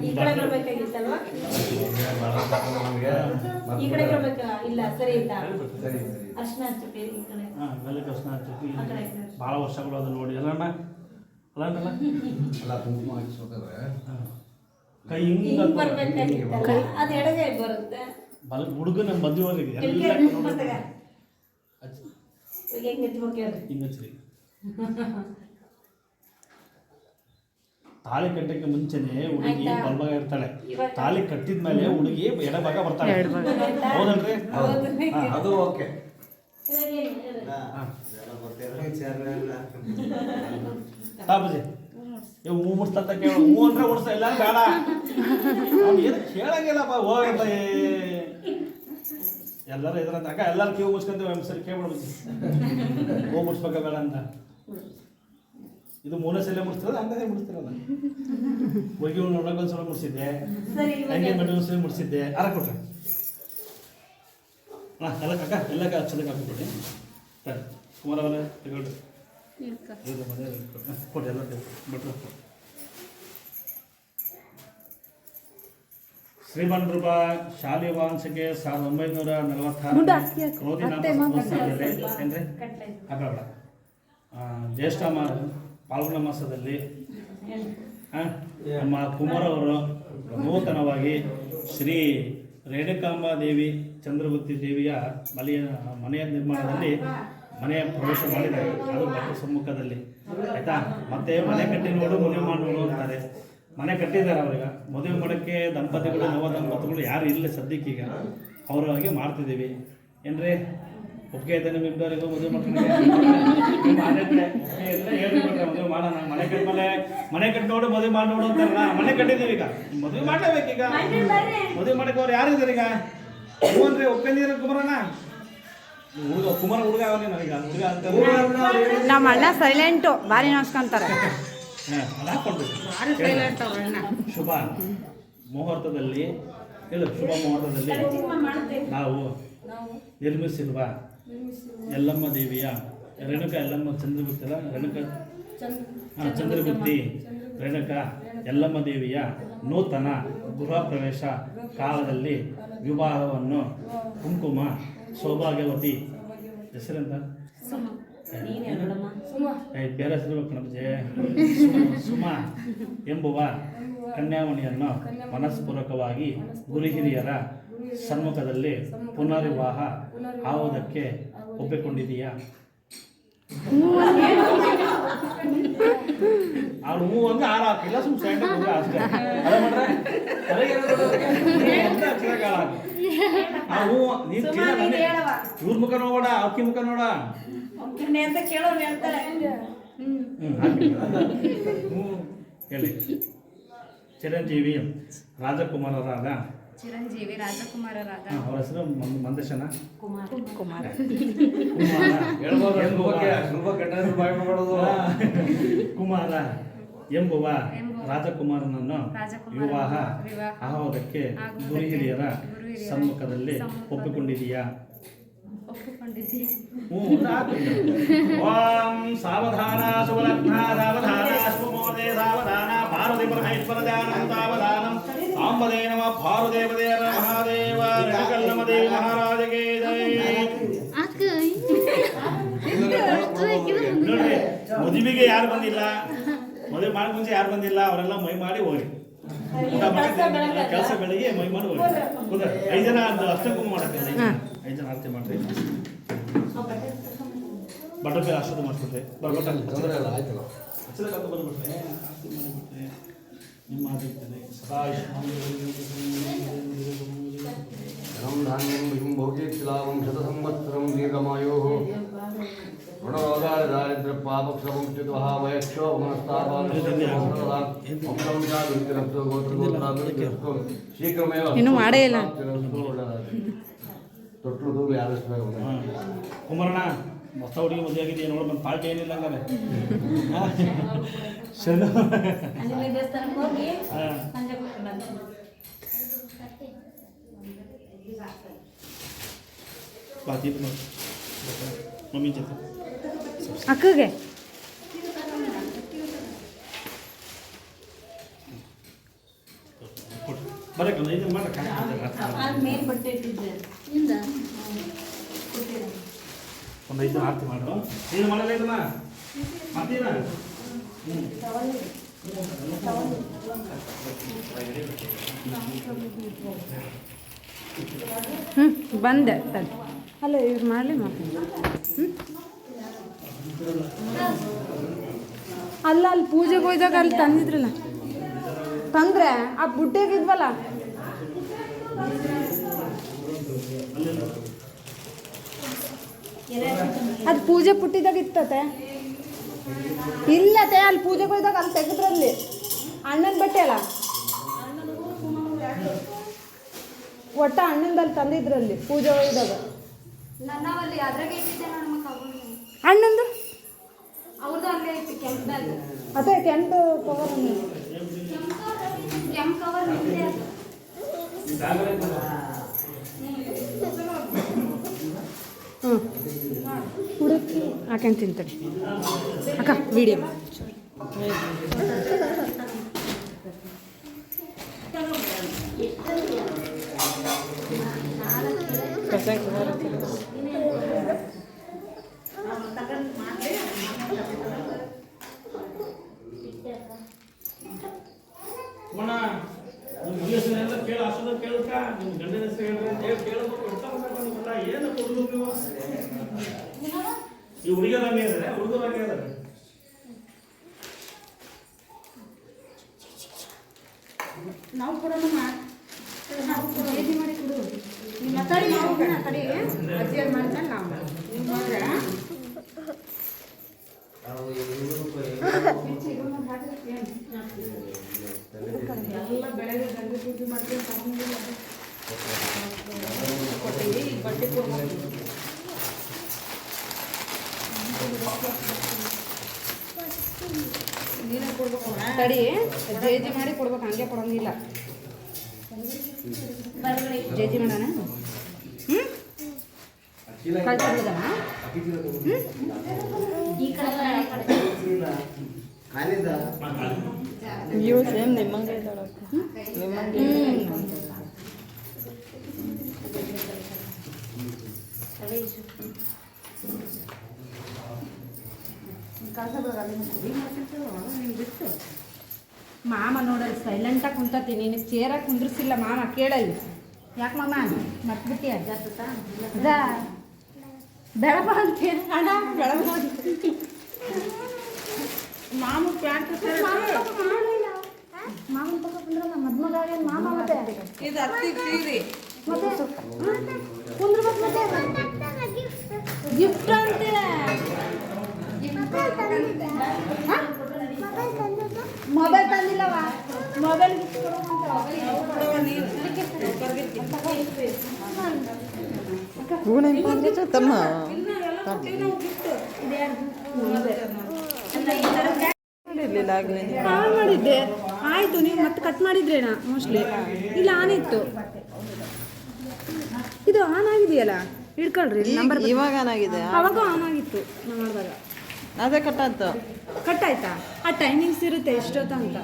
ಈ ಕಡೆ ಬರ್ಬೇಕಾಗಿತ್ತಲ್ವಾ ಈ ಕಡೆ ಬರ್ಬೇಕಾ ಇಲ್ಲ ಸರಿ ಅರ್ಶನ ಹಚ್ಚಿ ಈ ಕಡೆ. ಹಾಂ ಮೇಲೆ ಕೃಷ್ಣ ಹಚ್ಚಿ ಆ ಕಡೆ ಈ ಕಡೆ. ಭಾಳ ವರ್ಷಗಳು ಅದು ನೋಡಿ. ಅಲ್ಲಣ್ಣ? ಅಲ್ಲಣ್ಣಲ್ಲ ಅಲ್ಲ ಕುಂಕುಮ ಹಚ್ಬೇಕಾದ್ರೆ ಕೈ ಹಿಂಗೆ ಬರ್ಬೇಕಾಗಿತ್ತಲ್ಲ? ಅದು ಎಡಗೈ ಬರುತ್ತೆ. ಬಲ ಹುಡುಗನ ಮದುವೆವರೆಗೆ ಎಲ್ಲ ಈಗ ಹೆಂಗ್ ಹಚ್ಬೇಕು ಹೇಳ್ರಿ? ಹಿಂಗೆ ಹಚ್ಚಿರಿ ತಾಳಿ ಕಟ್ಟಕ್ಕೆ ಮುಂಚೆನೆ ಹುಡುಗಿ? ಬಲಭಾಗ ಇರ್ತಾಳೆ ತಾಳಿ ಕಟ್ಟಿದ್ಮೇಲೆ ಹುಡುಗಿ ಎಡಭಾಗ ಬರ್ತಾಳೆ. ಹೌದನ್ರಿ ಹೌದಲ್ರಿ? ಅದು ಓಕೆ. ಇವಾಗ ಏನ್ ಹೇಳು? ತಾಪಜಿ ಇವ್ ಹೂ ಮುಡ್ಸ್ತಂತ ಕೇಳ. ಹೂ ಅಂದ್ರೆ ಉಡ್ಸ ಇಲ್ಲ ಬೇಡ. ಅವ್ನು ಏನು ಕೇಳಂಗಿಲ್ಲಪ್ಪ. ಹೋಗಂತ ಎಲ್ಲರೂ ಇದ್ರಂತ ಅಕ್ಕ ಎಲ್ಲರೂ ಕ್ಯೂ ಮುಚ್ಕೊಂತೀವಿ ಒಂದು ಸರಿ ಕೇಳಿ ಹೂ ಮುಡ್ಸ್ಬೇಕ ಬೇಡ ಅಂತ. ಇದು ಮೂಲ ಸಲ ಮುಡಿಸ್ತಿರೋದು ಹಂಗದೇ ಮುಡಿಸ್ತಿರಲ್ಲ ಹೋಗಿ ನೋಡಕ್ಕೆ ಒಂದು ಸಲ ಮುಡಿಸಿದ್ದೆ. ಸರಿ ಇವಾಗ ಹಂಗೆ ಮನೆ ಸಲ ಮುಡಿಸಿದ್ದೆ. ಅರ ಕೊಟ್ರೆ. ಹಾಂ ಎಲ್ಲ ಅಕ್ಕ ಎಲ್ಲ ಹಚ್ಚದಕ್ಕೆ ಹಾಕ್ಬಿಟ್ಟು ಸರಿ ಕುಮಾರ ಅವರೇ ತಗೊಳ್ರಿ ಕೊಡಿ ಎಲ್ಲ ಬಿಟ್ರು ಶ್ರೀಮನ್ ಶಾಲೆ ಶಾಲಿ ವಾಂಶಕ್ಕೆ ಸಾವಿರದ ಒಂಬೈನೂರ ನಲವತ್ತಾರು ಜ್ಯೇಷ್ಠ ಮಾಸ ಪಾಲ್ಗುಣ ಮಾಸದಲ್ಲಿ ನಮ್ಮ ಕುಮಾರ್ ಅವರು ನೂತನವಾಗಿ ಶ್ರೀ ರೇಣುಕಾಂಬಾ ದೇವಿ ಚಂದ್ರಗುತ್ತಿ ದೇವಿಯ ಮನೆಯ ಮನೆಯ ನಿರ್ಮಾಣದಲ್ಲಿ ಮನೆಯ ಪ್ರವೇಶ ಮಾಡಿದ್ದಾರೆ. ಅದು ಭಕ್ತ ಸಮ್ಮುಖದಲ್ಲಿ. ಆಯ್ತಾ? ಮತ್ತೆ ಮನೆ ಕಟ್ಟಿ ನೋಡು ಮನೆ ಮಾಡಿ ನೋಡು ಅಂತಾರೆ ಮನೆ ಕಟ್ಟಿದ್ದಾರೆ ಅವ್ರಿಗೆ. ಮದುವೆ ಮಾಡೋಕ್ಕೆ ದಂಪತಿಗಳು, ನವ ದಂಪತಿಗಳು ಯಾರು ಇಲ್ಲ ಸದ್ಯಕ್ಕೀಗ ಅವ್ರಾಗೆ ಮಾಡ್ತಿದ್ದೀವಿ. ಏನ್ರಿ? ಒಪ್ಪಿಗೆ ಐತೆ ನಿಮ್ಮ ಇಬ್ಬರಿಗೂ ಮದುವೆ ಮಾಡ್ಕೊಂಡು ಹೇಳ್ಬಿಟ್ರೆ ಮದುವೆ ಮಾಡೋಣ. ಮನೆ ಕಟ್ಟಮೇಲೆ ಮನೆ ಕಟ್ಟಿ ನೋಡು ಮದುವೆ ಮಾಡಿ ನೋಡು ಅಂತಾರಲ್ಲ, ಮನೆ ಕಟ್ಟಿದ್ದೀವಿ ಈಗ. ಮದುವೆ ಮಾಡಲೇಬೇಕೀಗ ಈಗ. ಮದುವೆ ಮಾಡಕ್ಕೆ ಅವ್ರು ಯಾರು ಇದ್ದಾರೆ ಈಗ? ಅಂದ್ರೆ ಒಪ್ಕೊಂಡಿರ ಕುಮಾರಣ್ಣ. ಹುಡುಗ ಕುಮಾರ ಹುಡುಗ ಅವನೇ ನನಗೆ ಹುಡುಗ ಅಂತ. ನಮ್ಮ ಅಣ್ಣ ಸೈಲೆಂಟು ಅದು ಹಾಕ್ಕೊಂಡು ಶುಭ. ಮುಹೂರ್ತದಲ್ಲಿ ಹೇಳು ಶುಭ ಮುಹೂರ್ತದಲ್ಲಿ. ನಾವು ನಾವು ನಿರ್ಮಿಸಿರುವ ಯಲ್ಲಮ್ಮ ದೇವಿಯ ರೇಣುಕ ಯಲ್ಲಮ್ಮ ಚಂದ್ರಗುತ್ತಿಲ್ಲ ರೇಣುಕ ಚಂದ್ರಗುತ್ತಿ ರೇಣುಕ ಯಲ್ಲಮ್ಮ ದೇವಿಯ ನೂತನ ಗೃಹ ಪ್ರವೇಶ ಕಾಲದಲ್ಲಿ ವಿವಾಹವನ್ನು ಕುಂಕುಮ ಸೌಭಾಗ್ಯವತಿ ಹೆಸರೆಂತ? ಕಣಜೆ ಸುಮ. ಎಂಬುವ ಕನ್ಯಾಮಣಿಯನ್ನು ಮನಸ್ಪೂರ್ವಕವಾಗಿ ಗುರು ಹಿರಿಯರ ಸಮ್ಮುಖದಲ್ಲಿ ಪುನರ್ವಿವಾಹ ಆವುದಕ್ಕೆ ಒಪ್ಪಿಕೊಂಡಿದೀಯಾ? ಅವ್ರು ಹೂ ಅಂದ್ರೆ ಆರು ಹಾಕಿಲ್ಲ ಸುಮ್ ಸೈಡ್ ಅಷ್ಟೇ. ಅದ ಮಾಡ್ರೆ. ಆ ಹೂ ನೀನ್ ಇವ್ರ ಮುಖ ನೋಡ ಅಕ್ಕಿ ಮುಖ ನೋಡ. ಅಂತ ಕೇಳೋರು ಹೇಳ್ತಾರೆ ಹ್ಮ್, ಹಾಕಿ. ಹೇಳಿ. ಚಿರಂಜೀವಿ ರಾಜಕುಮಾರರಾದ. ಚಿರಂಜೀವಿ ರಾಜಕುಮಾರರಾದ. ಹಾ, ಹೆಸರು ಮಂದ- ಮಂದಶನ? ಕುಮಾರ್. ಕುಮಾರ್. ಎಂಬುವ- ಬಾಯ್ ಮಾಡ್ಬಾರ್ದು ಕುಮಾರ ಎಂಬುವ ಎಂಬುವ. ರಾಜಕುಮಾರನನ್ನು ವಿವಾಹ ಆಗುವುದಕ್ಕೆ ಗುರು ಹಿರಿಯರ ಸಮ್ಮುಖದಲ್ಲಿ ಒಪ್ಪಿಕೊಂಡಿದೀಯಾ ಒಪ್ಪಿಕೊಂಡಿದ್ದೀವಿ ಹ್ಞೂ ಒಂದು ಹಾಕು. ಓಂ ಸಾವಧಾನ ಸುವಲಗ್ನ ಸಾವಧಾನ ಸುಮೋದೆ ಸಾವಧಾನ ಪಾರ್ವತಿ ಪರಮೇಶ್ವರ ಧ್ಯಾನಂ ಸಾವಧಾನಂ ಸಾಂಬದೇ ನಮ ಭಾರುದೇವದೇವ ಮಹಾದೇವ. ರಣಕಲ್ಲಮ ದೇವಿ ಮಹಾರಾಜಗೆ ನೋಡ್ರಿ ಮದುವೆಗೆ ಯಾರು ಬಂದಿಲ್ಲ? ಮದುವೆ ಮಾಡಿ ಮುಂಚೆ ಯಾರು ಬಂದಿಲ್ಲ? ಅವರೆಲ್ಲ ಮೈ ಮಾಡಿ ಹೋಗಿ ಕೆಲಸ ಬೆಳಿಗ್ಗೆ ಮೈ ಮಾಡಿ ಹೋಗಿ ಐದು ಜನ ಅಷ್ಟಕ್ಕೂ ಮಾಡಕ್ಕೆ ಐದು ಜನ ಐದು ಜನ ಆರತಿ ಮಾಡ್ರಿ ಬಟರ್ ಅಷ್ಟದು ಮಾಡ್ಕೊಡ್ರಿ ಬರ್ಬಟ್ಟ ತೊಂದರೆ ಇಲ್ಲ ಆಯ್ತಲ್ಲ ಹಚ್ಚಲಕ್ಕಂತ ಬಂದ್ಬಿಟ್ರೆ ಆರತಿ ಮಾಡಿಬಿಟ್ರೆ ನಿಮ್ಮ ಆಗಿರ್ತದೆ ಸದಾ ಧನಂ ಧಾನ್ಯಂ ಬಿಂ ಭೋಗೇತ್ಲಾವಂ ಶತ ಸಂವತ್ಸರಂ ದೀರ್ಘಮಾಯೋಃ ಋಣರೋಗಾಲ ದಾರಿದ್ರ ಪಾಪಕ್ಷಮಂ ಚಿತ್ವಹ ವಯಕ್ಷೋ ಮನಸ್ತಾಪಾಂಶಂ ಜಾಗೃತಿರಸ್ತು ಗೋತ್ರ ಗೋತ್ರಾಭಿವೃದ್ಧಿರಸ್ತು ಶೀಘ್ರಮೇವ ಇನ್ನೂ ಮಾಡೇ ಇಲ್ಲ. ತೂಗ್ಲು ಯಾರಿಸ್ಬೇಕು ಕುಮಾರಣ್ಣ ಹೊಸ ಹುಡುಗಿ ಮದುವೆ ಆಗಿದೆಯಾ ನೋಡಿ ಬಂದು ಪಾರ್ಟಿ ಏನಿಲ್ಲ ಹಂಗಾರೆ. ಶನು ಬಾಕಿ ಮಮ್ಮಿ ಜೊತೆ. ಅಕ್ಕಗೆ? ಒಂದು ಐದು ಮಾಡಕ್ಕೆ ಅಲ್ಲಿ ಮೇಲ್ ಬಟ್ಟೆ ಇಟ್ಟಿದ್ದೆ. ಒಂದು ಐದು ಆರತಿ ಮಾಡು. ನೀನು ಮಾಡಲ್ಲ ಇದನ್ನ? ಮಾಡ್ತೀನ ಹ್ಞೂ ಹ್ಞೂ ಬಂದೆ ಸರಿ. ಅಲ್ಲ ಇವ್ರು ಮಾಡಲಿ ಮಾಡ್ತೀನಿ ಹ್ಞೂ ಅಲ್ಲ ಅಲ್ಲಿ ಪೂಜೆಗೆ ಹೋಯ್ದಾಗ ಅಲ್ಲಿ ತಂದಿದ್ರಲ್ಲ. ತಂದ್ರೆ ಆ ಬುಡ್ಡೆಗಿದ್ವಲ್ಲ? ಅದು ಪೂಜೆ ಪುಟ್ಟಿದಾಗ ಇತ್ತತೆ. ಇಲ್ಲತೆ ಅಲ್ಲಿ ಪೂಜೆ ಕೊಯ್ದಾಗ ಅಲ್ಲಿ ತೆಗೆದ್ರಲ್ಲಿ. ಅಣ್ಣನ ಬಟ್ಟೆ ಅಲ್ಲ? ಒಟ್ಟ ಅಣ್ಣಂದಲ್ಲಿ ತಂದಿದ್ರಲ್ಲಿ ಪೂಜೆ ಮಕ್ಕ ಅಣ್ಣಂದು? ಅದೇ ಕೆಂಪು ಕವರ್ ಕೆಂಪ್ ಕವರ್ ನಿಂದೆ ಅದು ಹ್ಞೂ ಹುಡುಕಿ ಹಾಕೊಂಡು ತಿಂತಡಿ ಅಕ್ಕ ವಿಡಿಯೋ ಅಣ್ಣ ನಿಮ್ಮ ಹೆಸರು ಎಲ್ಲ ಕೇಳ ಕೇಳಕ್ಕ ನಿಮ್ಮ ಗಂಡನ ಹೆಸರು ಹೇಳ್ರಿ ಅಂತ ಹೇಳಿ ಕೇಳಬೇಕು ನೀವೆಲ್ಲ ಏನು ಕೊಡ್ಬೇಕು ನೀವು? ನಾವು ಕೊಡೋಣ ನಾವು ರೆಡಿ ಮಾಡಿ ಕೊಡು? ನೀವು ಮಾತಾಡಿ ನಾವು ಕಡೆ ಅಜ್ಜಿಯರ್ ಮಾಡ್ತಾರೆ, ನಾವು ನೀವು ಮಾಡ್ರೆ ಎಲ್ಲ ಬೆಳಗ್ಗೆ ಗಂಗೆ ಪೂಜೆ ಮಾಡ್ತೀವಿ ತಗೊಂಡಿಲ್ಲ ಕೊಟ್ಟಿವಿ ಈಗ ಬಟ್ಟೆ ಕೊಡ್ಬೇಕು ನೀನೇ ಕೊಡ್ಬೇಕು ತಡಿ ಜೇಜಿ ಮಾಡಿ ಕೊಡ್ಬೇಕು ಹಂಗೆ ಕೊಡೋಂಗಿಲ್ಲ. ಜೇಜಿ ಮಾಡೋಣ? ಹ್ಞೂ ಕಳ್ಸ್ಬಿಡೋದಾ ಅಯ್ಯೋ ಸೇಮ್ ನಿಮ್ಮಂಗೆ ಇದ್ದಾಳಕ್ಕ ನಿಮ್ಮಂಗೆ ಮಾಮ ನೋಡಲ್ಲಿ ಸೈಲೆಂಟಾಗಿ ಕುಂತತಿ ನೀನು ಚೇರಾಗಿ ಕುಂದ್ರಿಸಿಲ್ಲ ಮಾಮ ಕೇಳಲ್ಲಿ. ಯಾಕೆ ಮಾಮ? ಮರ್ತ್ಬಿಟ್ಟಿಯ? ಅದಾ ಬೆಳಬ ಅಂತ ಅಣ್ಣ ಬೆಳಪ ಮಾಮ ಪ್ಯಾಂಟ್ ಮಾಮನ ಕುಂದ್ರಲ್ಲ ಮದ್ಮಗ ಮಾಮ ಮತ್ತೆ ಇದು ಅತ್ತಿ ಸೀರೆ ಮತ್ತೆ ಗಿಫ್ಟ್ ಅಂತೆ ಮೊಬೈಲ್ ತಂದಿಲ್ಲವ ಮೊಬೈಲ್ ಹೂನ ತಮ್ಮ. ಆಗಲೇ ಆನ್ ಮಾಡಿದ್ದೆ. ಆಯ್ತು ನೀವು ಮತ್ತೆ ಕಟ್ ಮಾಡಿದ್ರೇನಾ ಮೋಸ್ಟ್ಲಿ ಇಲ್ಲ ಆನ್ ಇತ್ತು. ಇದು ಆನ್ ಆಗಿದೆಯಲ್ಲ? ಇಡ್ಕೊಳ್ರಿ ನಂಬರ್ ಇವಾಗ ಆನ್ ಆಗಿದೆ. ಅವಾಗ ಆನ್ ಆಗಿತ್ತು ನಾನು ಮಾಡಿದಾಗ ಅದೇ ಆಯ್ತು. ಕಟ್ ಆಯ್ತಾ? ಆ ಟೈಮಿಂಗ್ಸ್ ಇರುತ್ತೆ ಎಷ್ಟೊತ್ತ ಅಂತ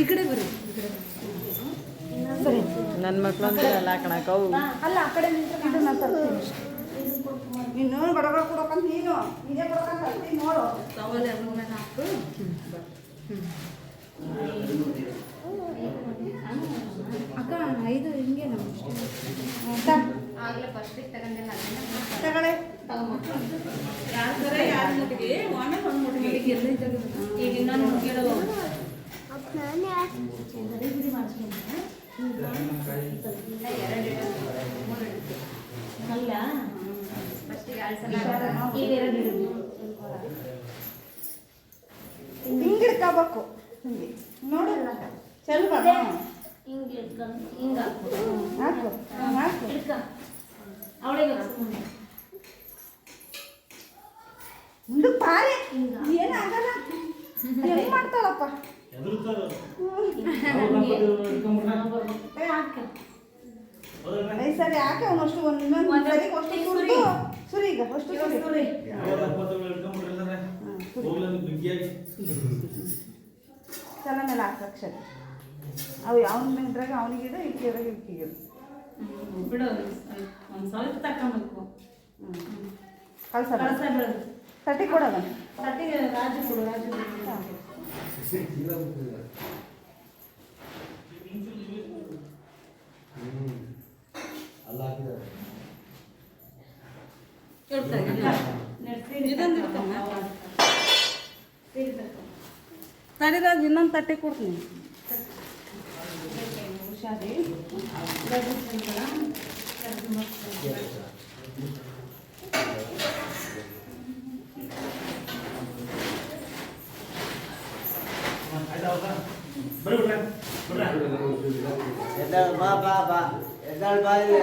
ಈ ಕಡೆ ಬರ್ರಿ ಸರಿ ನನ್ನ ಅಂದ್ರೆ ಅಲ್ಲ ಹಾಕಣಕ್ಕ ಅವು ಅಲ್ಲ ಆ ಕಡೆ ನಿಂತ್ಕೊಂಡು ನಾನು ತರ್ತೀನಿ ನೀನು ಬಡಬಡ ಕೊಡಕಂತ ನೀನು ಇದೇ ಕೊಡಕಂತ ನೀನು ನೋಡು. ತವಲೆ ಮೂರನೇ ಹಾಕು ಅಕ್ಕ ಐದು ಹಿಂಗೆ ನಾವು ಆಗ್ಲೇ ಫಸ್ಟಿಗೆ ತಗೊಂಡಿಲ್ಲ ತಗೊಳ್ಳೆ ಯಾರ ಯಾರ ಮುಟ್ಟಿಗೆ ಆಮೇಲೆ ಒಂದು ಮುಟ್ಟಿಗೆ ಈಗ ಇನ್ನೊಂದು ಮುಟ್ಟಿಗೆ ಅಲ್ಲ ಫಸ್ಟಿಗೆ ಇಡು. ಹಿಂಗೆ ಇಟ್ಕೋಬೇಕು ನೋಡಲ್ಲ ಹಿಂಗೆ ಹಿಂಗೆ ಮುಂದೆ ಪಾರೆ ಏನಾಗಲ್ಲ ಹೆಂಗ್ ಮಾಡ್ತಾಳಪ್ಪ? ಸರಿ ಹಾಕಿ ಅವನಷ್ಟು ಒಂದು ಸರಿ ಅಷ್ಟು ಸುರಿ. ಸುರಿ ಈಗ ಅಷ್ಟು ಸುರಿ. ತಲೆ ಮೇಲೆ ಹಾಕು ಅಕ್ಷರ ಅವು ಅವನ ಇದ್ರಾಗ ಅವನಿಗಿದೆ ಇಕ್ಕಿದ್ರಾಗ ಇಕ್ಕಿಗಿಡು ಬಿಡು ಒಂದು ಸ್ವಲ್ಪ ತಕೊಂಬೇಕು ಕಳ್ಸ ಕಳಸ ತಟ್ಟಿ ಕೊಡೋದ? ತಟ್ಟಿಗೆ ರಾಜು ಕೊಡು ರಾಜು ಕೊಡು. ಅಲ್ಲ ಹಾಕಿದ್ದಾರೆ ಇದೊಂದು ತಡಿರಾಜ್ ಇನ್ನೊಂದು ತಟ್ಟಿ ಕೊಡ್ತೀನಿ ಹುಷಾರಿ ಬಾ ಬಾ ಬಾ ಎದ್ದಾಳ್ ಬಾ ಇಲ್ಲಿ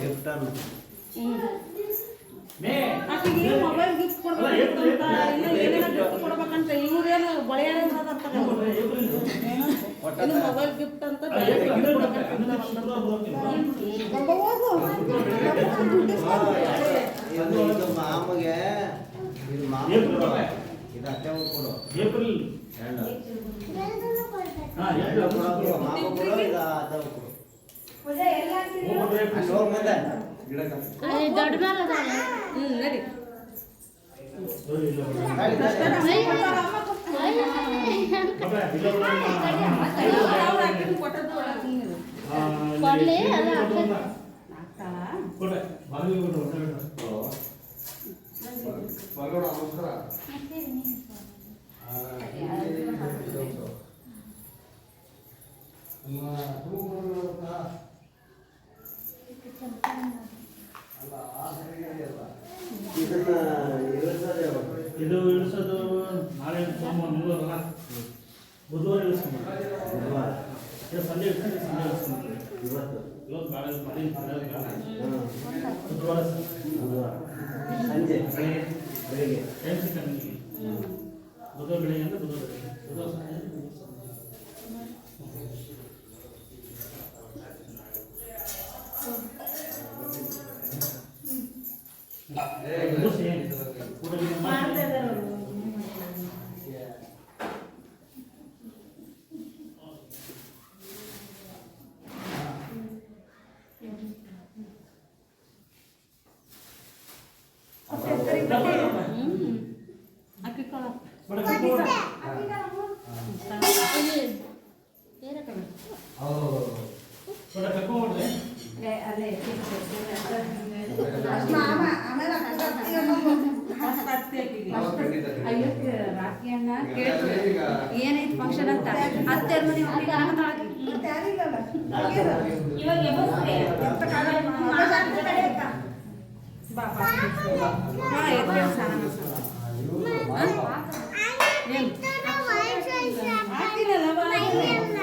ಗಿಫ್ಟ್ ಅನ್ನು ಆಕೆಗೆ ಮೊಬೈಲ್ ಗಿಫ್ಟ್ ಕೊಡ್ಬೇಕಂತ ಇನ್ನು ಏನೇನೋ ಗಿಫ್ಟ್ ಕೊಡ್ಬೇಕಂತ ಇವ್ರೇನು ಬಳೆಯಾರ ಇನ್ನು ಮೊಬೈಲ್ ಗಿಫ್ಟ್ ಅಂತ ಬೇರೆ ಕೊಡ್ಬೇಕಂತ ಮಾಮಗೆ ಇದು ಮಾಮ ಇದು ಅತ್ತೆ ಕೊಡು ಏಪ್ರಿಲ್ ಹಾ ಮಾಮ ಕೊಡು ಇದು ಅತ್ತೆ ಕೊಡು ಅಲ್ಲಿ ಮುಂದೆ ಗಿಡಕ್ಕೆ ಹ್ಮ್, ನಡಿ. ಗಾಡಿ ಗಾಡಿ. ಅವ್ರು ಇವತ್ತು ಇವತ್ತು ನಾಳೆ ಮಾಡಿ ನಾಳೆ ಏನೈತಿ ಫಂಕ್ಷನ್ ಅಂತ ಅತ್ತೆ ಮನೆ ಹೋಗಿ ಅನ್ನತಾಳಕಿ. ಇವಾಗ ಎಬ್ಬಸ್ರಿ. ಬಾ, ಬಾ. ಬಾ, ಎದ್ದೇಳು ಸ್ನಾನ ಮಾಡ್ಸು. ಏನು? ಹಾಕ್ತೀನಲ್ಲ, ಬಾ. ಆರತಿ ಮಾಡಿ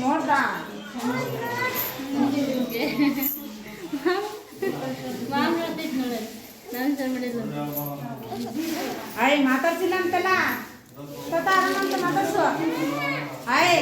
ನೋಡ್ದ ಆಯ್ ಮಾತಾಡ್ಸಿಲ್ಲ ಅಂತಲ್ಲ? ಮಾತಾಡ್ಸು. ಆಯ್.